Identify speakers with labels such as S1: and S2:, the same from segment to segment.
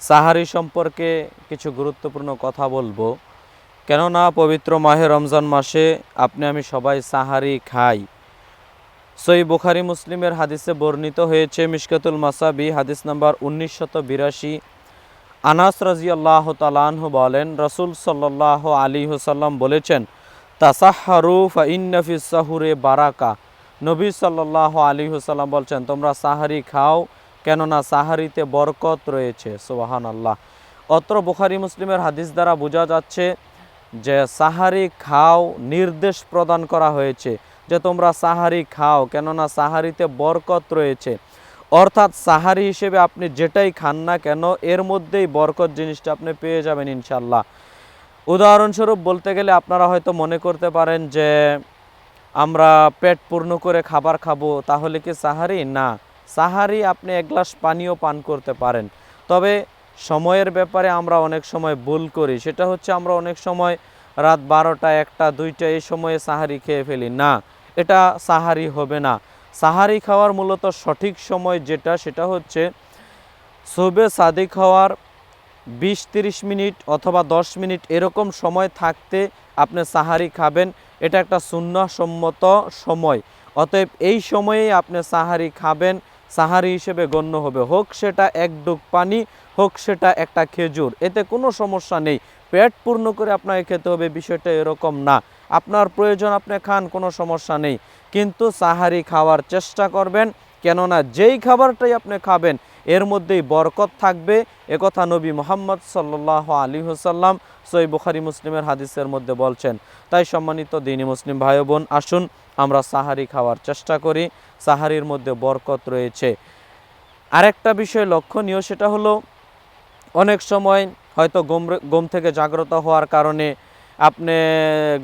S1: সাহারি সম্পর্কে কিছু গুরুত্বপূর্ণ কথা বলব। কেননা পবিত্র মাহে রমজান মাসে আপনি, আমি সবাই সাহারি খাই। সই বুখারি মুসলিমের হাদিসে বর্ণিত হয়েছে, মিশকাতুল মাসাবি, হাদিস নাম্বার উনিশশত বিরাশি। আনাস রাজি আল্লাহ তালাহ বলেন, রসুল সাল্লাহ আলী হুসাল্লাম বলেছেন তাসাহারু ফাইন্নফিস সাহুরে বারাকা। নবী সাল্লাহ আলী হুসাল্লাম বলছেন, তোমরা সাহারি খাও কেননা সাহারিতে বরকত রয়েছে সোহান আল্লাহ অত্র বুখারি মুসলিমের হাদিস দ্বারা বোঝা যাচ্ছে যে সাহারি খাও নির্দেশ প্রদান করা হয়েছে যে তোমরা সাহারি খাও, কেননা সাহারিতে বরকত রয়েছে। অর্থাৎ সাহারি হিসেবে আপনি যেটাই খান না কেন, এর মধ্যেই বরকত জিনিসটা আপনি পেয়ে যাবেন ইনশাল্লাহ উদাহরণস্বরূপ বলতে গেলে আপনারা হয়তো মনে করতে পারেন যে আমরা পেট পূর্ণ করে খাবার খাব, তাহলে কি সাহারি? না। সাহারি আপনি এক গ্লাস পানিও পান করতে পারেন। তবে সময়ের ব্যাপারে আমরা অনেক সময় ভুল করি। সেটা হচ্ছে আমরা অনেক সময় রাত বারোটা, একটা, দুইটা এই সময়ে সাহারি খেয়ে ফেলি। না, এটা সাহারি হবে না। সাহারি খাওয়ার মূলত সঠিক সময় যেটা, সেটা হচ্ছে শোবে সাদিক হওয়ার বিশ তিরিশ মিনিট অথবা দশ মিনিট এরকম সময় থাকতে আপনি সাহারি খাবেন। এটা একটা সুন্নাসম্মত সময়। অতএব এই সময়েই আপনি সাহারি খাবেন। সাহারি হিসেবে গণ্য হবে। হোক সেটা এক ডুব পানি, হোক সেটা একটা খেজুর। এতে কোনো সমস্যা নেই। পেট পূর্ণ করে আপনাকে খেতে হবে, বিষয়টা এরকম না। আপনার প্রয়োজন, আপনি খান, কোনো সমস্যা নেই। কিন্তু সাহারি খাওয়ার চেষ্টা করবেন, কেননা যেই খাবারটাই আপনি খাবেন, এর মধ্যেই বরকত থাকবে। একথা নবী মোহাম্মদ সাল্লাহ আলী হুসাল্লাম সই বুখারি মুসলিমের হাদিসের মধ্যে বলছেন। তাই সম্মানিত দিনী মুসলিম ভাই বোন, আসুন আমরা সাহারি খাওয়ার চেষ্টা করি। সাহারির মধ্যে বরকত রয়েছে। আরেকটা বিষয় লক্ষণীয়, সেটা হলো অনেক সময় হয়তো গম গম থেকে জাগ্রত হওয়ার কারণে আপনি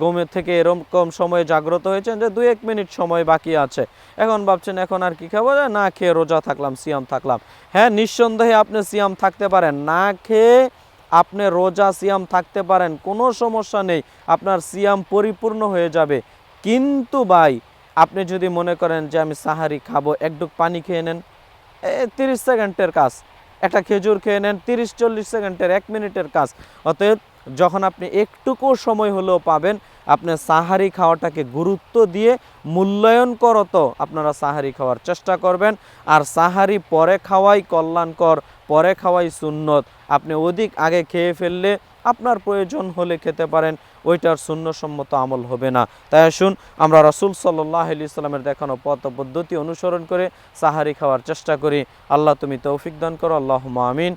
S1: ঘুমের থেকে এরকম সময়ে জাগ্রত হয়েছেন যে দু এক মিনিট সময় বাকি আছে। এখন ভাবছেন, এখন আর কি খাব? না খেয়ে রোজা থাকলাম, সিয়াম থাকলাম। হ্যাঁ নিঃসন্দেহে আপনি সিয়াম থাকতে পারেন। না খেয়ে আপনি রোজা সিয়াম থাকতে পারেন, কোনো সমস্যা নেই। আপনার সিয়াম পরিপূর্ণ হয়ে যাবে। কিন্তু ভাই, আপনি যদি মনে করেন যে আমি সাহারি খাব একটুক পানি খেয়ে নেন তিরিশ সেকেন্ডের কাজ। একটা খেজুর খেয়ে নেন, তিরিশ চল্লিশ সেকেন্ডের, এক মিনিটের কাজ। অতএব যখন আপনি একটুকু সময় হলেও পাবেন আপনি সাহারি খাওয়াটাকে গুরুত্ব দিয়ে মূল্যায়ন করত আপনারা সাহারি খাওয়ার চেষ্টা করবেন। আর সাহারি পরে খাওয়াই কল্যাণকর, পরে খাওয়াই সুন্নত। আপনি অধিক আগে খেয়ে ফেললে আপনার প্রয়োজন হলে খেতে পারেন, ওইটার শূন্যসম্মত আমল হবে না। তাই আসুন, আমরা রসুল সাল্লাহ আলি ইসলামের দেখানো পথ পদ্ধতি অনুসরণ করে সাহারি খাওয়ার চেষ্টা করি। আল্লাহ তুমি তৌফিক দান করো। আল্লাহ আমিন।